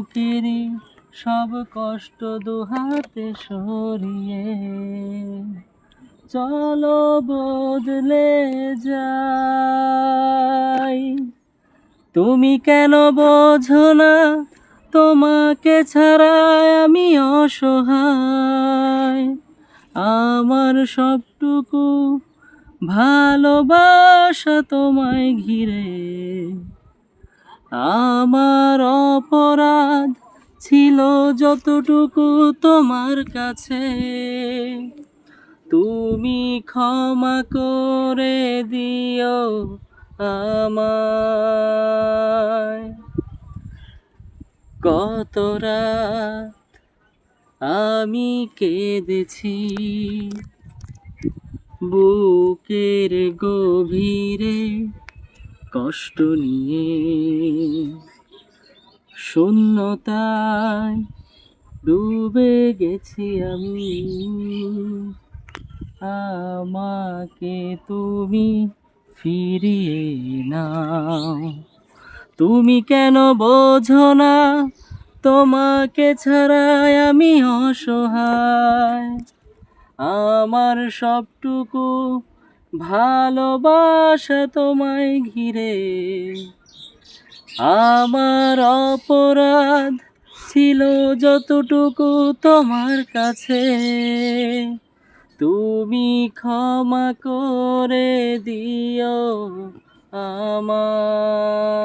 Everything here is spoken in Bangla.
বুকেরই সব কষ্ট দুহাতে সরিয়ে। চলো বদলে যাই। তুমি কেন বোঝো না, তোমাকে ছাড়া আমি অসহায়। আমার সবটুকু ভালোবাসা তোমায় ঘিরে। আমার অপরাধ ছিল যতটুকু তোমার কাছে। তুমি ক্ষমা করে দিও আমায়। কত রাত আমি কেঁদেছি বুকের গভীরে কষ্ট নিয়ে শূন্যতায় ডুবে গেছি আমি। আমাকে তুমি ফিরিয়ে নাও। তুমি কেন বোঝো না? তোমাকে ছাড়াই আমি অসহায়। আমার সবটুকু ভালোবাসা তোমায় ঘিরে। আমার অপরাধ ছিল যতটুকু তোমার কাছে। তুমি ক্ষমা করে দিও আমার